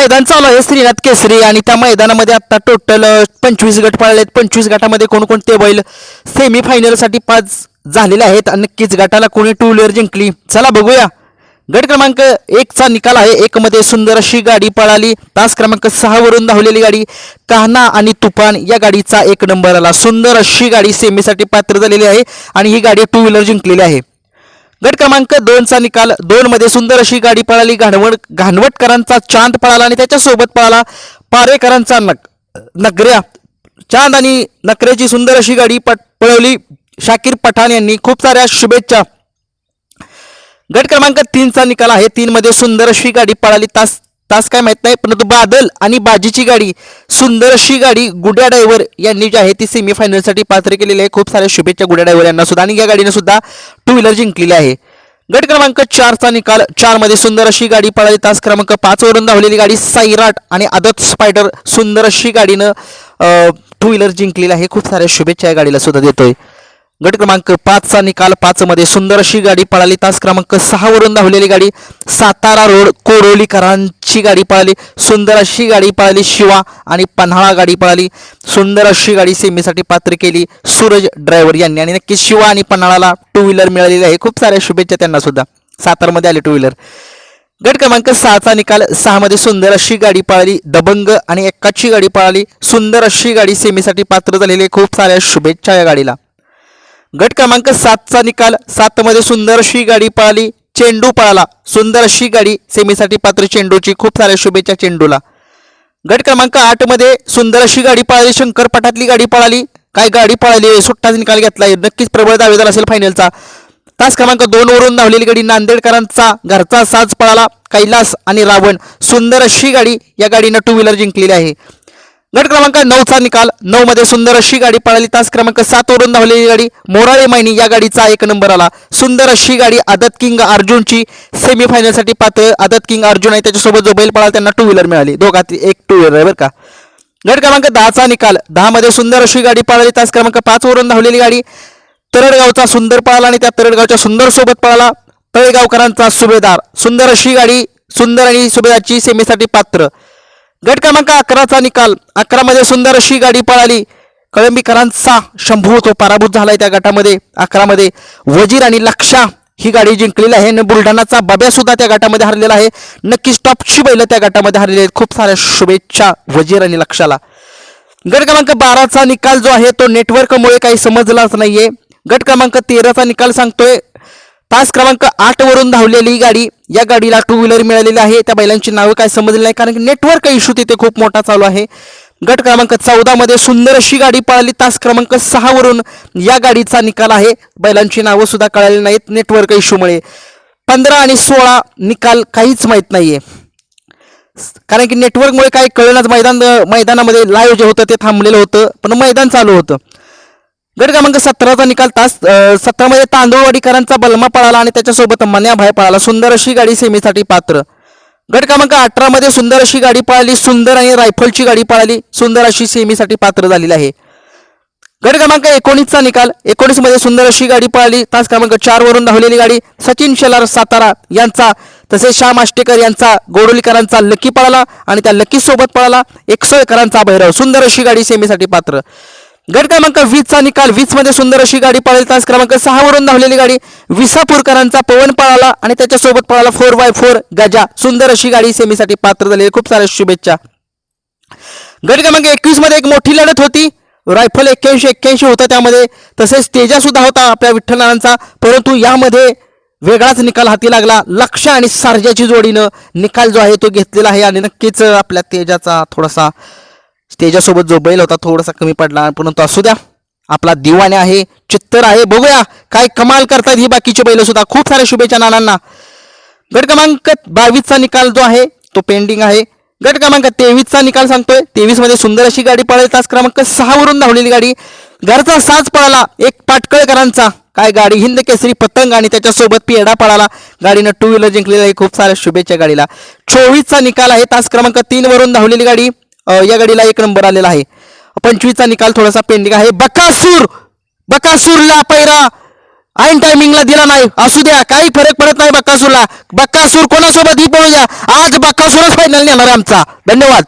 मैदान चालू आहे श्रीनाथ केसरी आणि त्या मैदानामध्ये आता टोटल पंचवीस गट पळालेत. पंचवीस गटामध्ये कोणकोणते बैल सेमी फायनलसाठी पाच झालेले आहेत आणि नक्कीच गटाला कोणी टू व्हीलर जिंकली? चला बघूया. गट क्रमांक एकचा निकाल आहे. एकमध्ये सुंदर अशी गाडी पळाली. तास क्रमांक सहा वरून धावलेली गाडी कान्हा आणि तुफान या गाडीचा एक नंबर आला सुंदर अशी गाडी सेमीसाठी पात्र झालेली आहे आणि ही गाडी टू व्हीलर जिंकलेली आहे. गट क्रमांक दोनचा निकाल. दोन मध्ये सुंदर अशी गाडी पळाली. घाणवट घाणवटकरांचा चांद पळाला आणि त्याच्यासोबत पळाला पारेकरांचा नक नगऱ्या. चांद आणि नकऱ्याची सुंदर अशी गाडी पट पळवली. शाकीर पठाण यांनी खूप साऱ्या शुभेच्छा. गट क्रमांक तीनचा निकाल आहे. तीनमध्ये सुंदर अशी गाडी पळाली. तास तास काय माहीत नाही परंतु बादल आणि बाजीची गाडी सुंदर अशी गाडी गुड्या ड्रायव्हर यांनी जी आहे ती सेमीफायनलसाठी पात्र केलेली आहे. खूप साऱ्या शुभेच्छा गुड्या ड्रायव्हर यांना सुद्धा. आणि या गाडीने सुद्धा टू व्हीलर जिंकलेली आहे. गट क्रमांक चारचा निकाल. चारमध्ये सुंदर अशी गाडी पळाली. तास क्रमांक पाचवरून धावलेली गाडी साईराट आणि आदत स्पायडर सुंदर अशी गाडीनं टू व्हीलर जिंकलेली आहे. खूप साऱ्या शुभेच्छा या गाडीला सुद्धा देतोय. गट क्रमांक पाचचा निकाल. पाच मध्ये सुंदर अशी गाडी पळाली. तास क्रमांक सहा वरून धावलेली गाडी सातारा रोड कोरोलीकरांची गाडी पळाली. सुंदर अशी गाडी पळाली शिवा आणि पन्हाळा गाडी पळाली. सुंदर अशी गाडी सेमीसाठी पात्र केली सूरज ड्रायव्हर यांनी. आणि नक्की शिवा आणि पन्हाळाला टू व्हीलर मिळालेली आहे. खूप साऱ्या शुभेच्छा त्यांना सुद्धा. सातारमध्ये आले टू व्हीलर गट क्रमांक सहाचा निकाल. सहामध्ये सुंदर अशी गाडी पळाली दबंग आणि एकाची गाडी पळाली. सुंदर अशी गाडी सेमीसाठी पात्र झालेली आहे. खूप साऱ्या शुभेच्छा या गाडीला. गट क्रमांक सातचा निकाल. सातमध्ये सुंदर अशी गाडी पळाली. चेंडू पळाला. सुंदर अशी गाडी सेमीसाठी पात्र चेंडूची. खूप साऱ्या शुभेच्छा चेंडूला. गट क्रमांक आठमध्ये सुंदर अशी गाडी पळाली. शंकरपाठातली गाडी पळाली. काय गाडी पळाली? सुट्टा निकाल घेतलाय नक्कीच प्रबळ दावेदार असेल फायनलचा तास क्रमांक दोन वरून धावलेली गाडी नांदेडकरांचा. घरचा साज पळाला. कैलास आणि रावण. सुंदर अशी गाडी या गाडीनं टू व्हीलर जिंकलेली आहे. गट क्रमांक नऊचा निकाल. नऊ मध्ये सुंदर अशी गाडी पळाली. तास क्रमांक सात वरून धावलेली गाडी मोराळे मायनी या गाडीचा एक नंबर आला. सुंदर अशी गाडी आदत किंग अर्जुनची सेमीफायनलसाठी पात्र आदत किंग अर्जुन आहे. त्याच्यासोबत जो बैल पळाला त्यांना टू व्हीलर मिळाली. दोघात एक टू व्हीलर आहे बरं का. गट क्रमांक दहाचा निकाल. दहा मध्ये सुंदर अशी गाडी पळाली. तास क्रमांक पाच वरून धावलेली गाडी. तरडगावचा सुंदर पळाला आणि त्या तरडगावच्या सुंदर सोबत पळाला तळेगावकरांचा सुभेदार. सुंदर अशी गाडी सुंदर आणि सुभेदारची सेमीसाठी पात्र. गट क्रमांक अकराचा निकाल. अकरामध्ये सुंदर अशी गाडी पळाली. कळंबीकरांचा शंभू तो पराभूत झालाय त्या गटामध्ये. अकरामध्ये वजीर आणि लक्षा ही गाडी जिंकलेली आहे. आणि बुलढाणाचा बब्या सुद्धा त्या गटामध्ये हरलेला आहे. नक्कीच टॉपची बैल त्या गटामध्ये हरलेली आहेत. खूप साऱ्या शुभेच्छा वजीर आणि लक्षाला. गट क्रमांक बाराचा निकाल जो आहे तो नेटवर्कमुळे काही समजलाच नाहीये. गट क्रमांक तेराचा निकाल सांगतोय. तास क्रमांक आठ वरून धावलेली गाडी या गाडीला टू व्हीलर मिळालेली आहे. त्या बैलांची नावं काय समजली नाही कारण की नेटवर्क इश्यू तिथे खूप मोठा चालू आहे. गट क्रमांक चौदा मध्ये सुंदर अशी गाडी पळाली. तास क्रमांक सहा वरून या गाडीचा निकाल आहे. बैलांची नावं सुद्धा कळाली नाहीत नेटवर्क इश्यूमुळे पंधरा आणि सोळा निकाल काहीच माहीत नाहीये. कारण की नेटवर्कमुळे काही कळेनाच. मैदान मैदानामध्ये लाईव्ह जे होतं ते थांबलेलं होतं पण मैदान चालू होतं. गट क्रमांक सतराचा निकाल तास सतरामध्ये तांदूळवाडीकरांचा बलमा पळाला आणि त्याच्यासोबत मन्या भाय पळाला. सुंदर अशी गाडी सेमीसाठी पात्र. गट क्रमांक अठरामध्ये सुंदर अशी गाडी पळाली सुंदर आणि रायफलची गाडी पळाली सुंदर अशी सेमीसाठी पात्र झालेली आहे. गट क्रमांक एकोणीसचा निकाल एकोणीसमध्ये सुंदर अशी गाडी पळाली तास क्रमांक चार वरून धावलेली गाडी सचिन शेलार सातारा यांचा तसेच श्याम आष्टेकर यांचा गोडोलीकरांचा लकी पळाला आणि त्या लकी सोबत पळाला एकसळकरांचा भैरव सुंदर अशी गाडी सेमीसाठी पात्र. गट क्रमांक वीसचा निकाल. वीसमध्ये सुंदर अशी गाडी पळेल. तास क्रमांक सहा वरून धावलेली गाडी विसापूरकरांचा पवन पळाला आणि त्याच्यासोबत पळाला फोर बाय फोर गजा. सुंदर अशी गाडी सेमीसाठी पात्र झाली खूप साऱ्या शुभेच्छा. गट क्रमांक एकवीसमध्ये एक मोठी लढत होती. रायफल एक्क्याऐंशी एक्क्याऐंशी होता त्यामध्ये. तसेच तेजा सुद्धा होता आपल्या विठ्ठलनारांचा परंतु यामध्ये वेगळाच निकाल हाती लागला. लक्ष आणि सारजाची जोडीनं निकाल जो आहे तो घेतलेला आहे. आणि नक्कीच आपल्या तेजाचा थोडासा त्याच्यासोबत जो बैल होता थोडासा कमी पडला परंतु असू द्या आपला दिवाने आहे चित्तर आहे बघूया काय कमाल करतात ही बाकीचे बैल सुद्धा. खूप साऱ्या शुभेच्छा नानांना. गट क्रमांक बावीसचा निकाल जो आहे तो पेंडिंग आहे. गट क्रमांक तेवीसचा निकाल सांगतोय. तेवीसमध्ये सुंदर अशी गाडी पळाली तास क्रमांक सहा वरून धावलेली गाडी. घरचा साज पळाला एक पाटकळकरांचा. काय गाडी? हिंद केसरी पतंग आणि त्याच्यासोबत पेढा पळाला. गाडीनं टू व्हीलर जिंकलेली आहे खूप साऱ्या शुभेच्छा गाडीला. चोवीसचा निकाल आहे तास क्रमांक तीन वरून धावलेली गाडी. या गाडीला एक नंबर आलेला आहे. पंचवीसचा निकाल थोडासा पेंडिंग आहे. बकासूर बकासूरला पैरा. ऐन टायमिंगला दिला नाही. असू द्या काही फरक पडत नाही बक्कासूरला बक्कासूर कोणासोबत ही पळू आज बक्कासूरच फायनल नेणार आमचा. धन्यवाद.